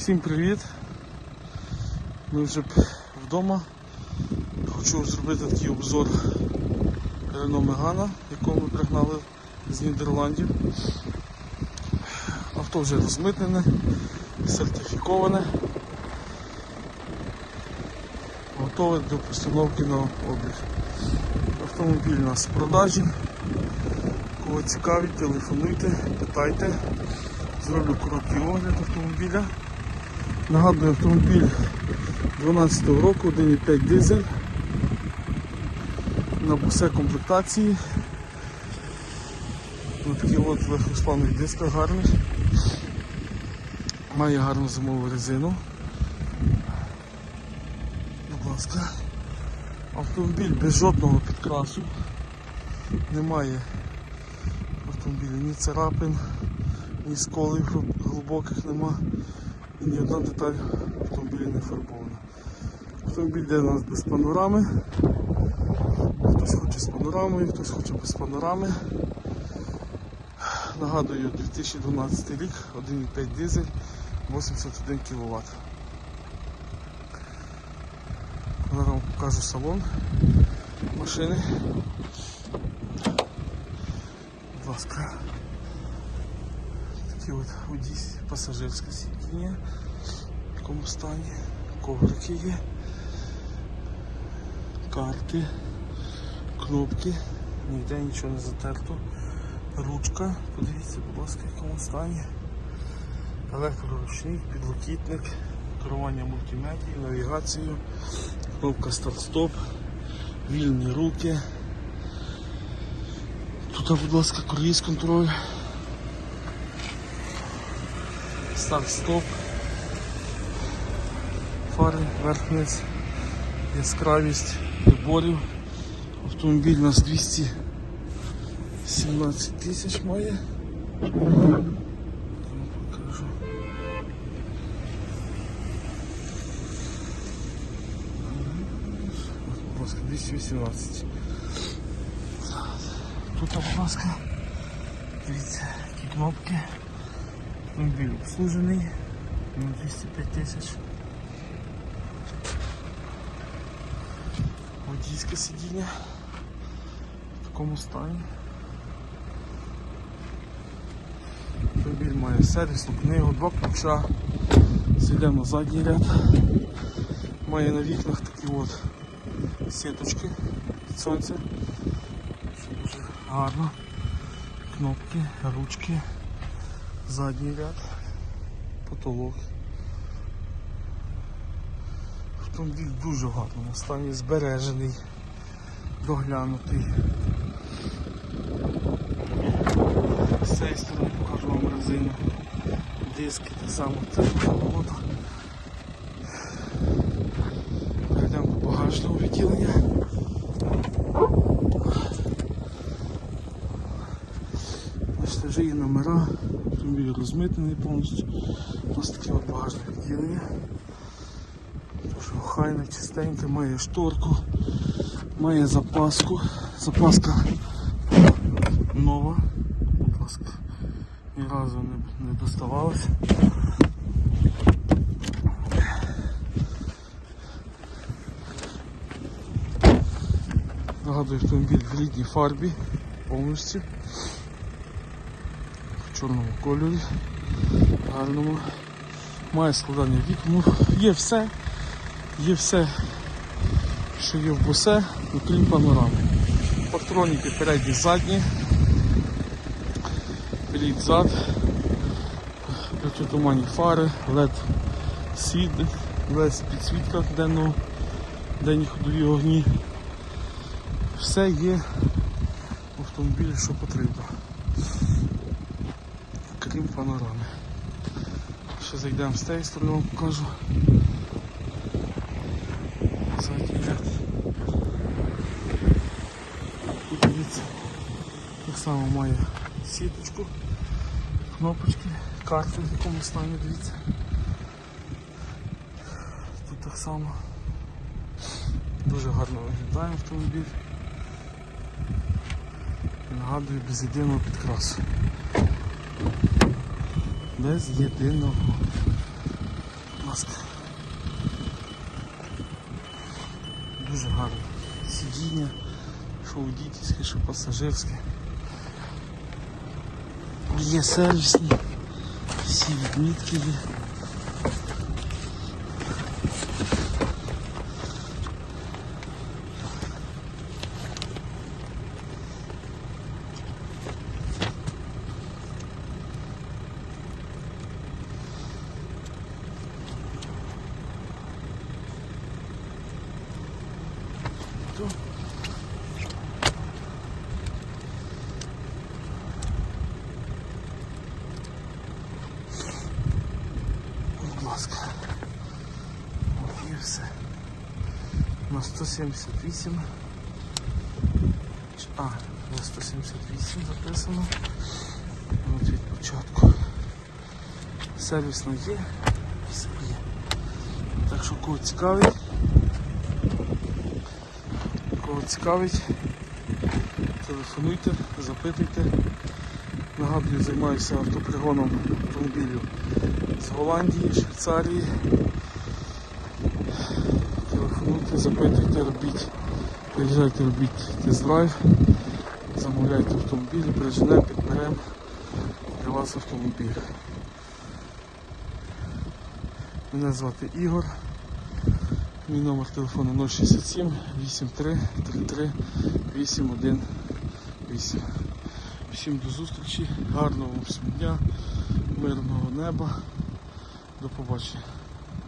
Всім привіт! Ми вже вдома. Хочу зробити такий обзор Renault Megane, якого ми пригнали з Нідерландів. Авто вже розмитнене, сертифіковане, готове до постановки на облік. Автомобіль у нас в продажі. Кого цікавить, телефонуйте, питайте. Зроблю короткий огляд автомобіля. Нагадую, автомобіль 12 року, 1,5 дизель. На бусе комплектації. Ось такі от легкосплавний диск гарний. Має гарну зимову резину. Будь ласка. Автомобіль без жодного підкрасу. Немає автомобіля ні царапин, ні сколів глибоких нема. Ні одна деталь автомобіля не фарбована. Автомобіль йде у нас без панорами. Хтось хоче з панорамою, хтось хоче без панорами. Нагадую, 2012 рік, 1,5 дизель, 81 кВт. Зараз вам покажу салон машини. Будь ласка. Такі от водій пасажирське сидіння в такому стані, коврики є, карти, кнопки, ніде нічого не затерто. Ручка, подивіться, будь ласка, в якому стані. Електроручник, підлокітник, керування мультимедією, навігацією, кнопка старт-стоп, вільні руки. Тут, будь ласка, круїз контроль. Старт-стоп, фари, верх-вниз, яскравість приборів. Автомобіль у нас 217 тисяч має. Покажу. Будь ласка, 218. Тут, будь ласка, дивіться, які кнопки. Автомобіль обслужений на 205 тисяч. Водійське сидіння в такому стані. Автомобіль має сервісну книгу, два ключа. Зайдемо на задній ряд. Має на вікнах такі от сіточки від сонця. Що дуже гарно. Кнопки, ручки задній ряд, потолок. Автомобіль в дуже гарному стані, збережений, доглянутий. З цієї сторони покажу вам резину. Диски так само це болото. Перейдемо до багажного відділення. Бачите, вже є номера, автомобіль розмитнений повністю. Ось таке от багажне відділення. Дуже охайне, чистеньке, має шторку, має запаску. Запаска нова, будь ласка, ні разу не, не доставалася. Нагадую, автомобіль в рідній фарбі повністю чорному кольорі, гарному. Має складання вікон. Ну, є все, є все, що є в бусе, окрім панорами. Патроніки передні, задні, перед зад, протитуманні фари, LED світ, LED підсвітка денного, денні ходові огні. Все є в автомобілі, що потрібно крім панорами. Ще зайдемо з тієї сторони, вам покажу. Задній дивіться, так само має сіточку, кнопочки, карти в якому стані, дивіться. Тут так само дуже гарно виглядає автомобіль. Нагадую, без єдиного підкрасу без єдиного. маска. Дуже гарне сидіння, що водійське, що пасажирське. Є сервісні, всі відмітки є. То. Будь ласка. Є все. На 178. А, на 178 записано. От від початку. Сервісно є, все є. Так що кого цікавить, кого цікавить, телефонуйте, запитуйте. Нагадую, займаюся автопригоном автомобілів з Голландії, Швейцарії. Телефонуйте, запитуйте, робіть, приїжджайте, робіть тест-драйв, замовляйте автомобіль, приженемо, підберемо для вас автомобіль. Мене звати Ігор. Мій номер телефону 067 83 33 818. Всім до зустрічі, гарного всім дня, мирного неба. До побачення.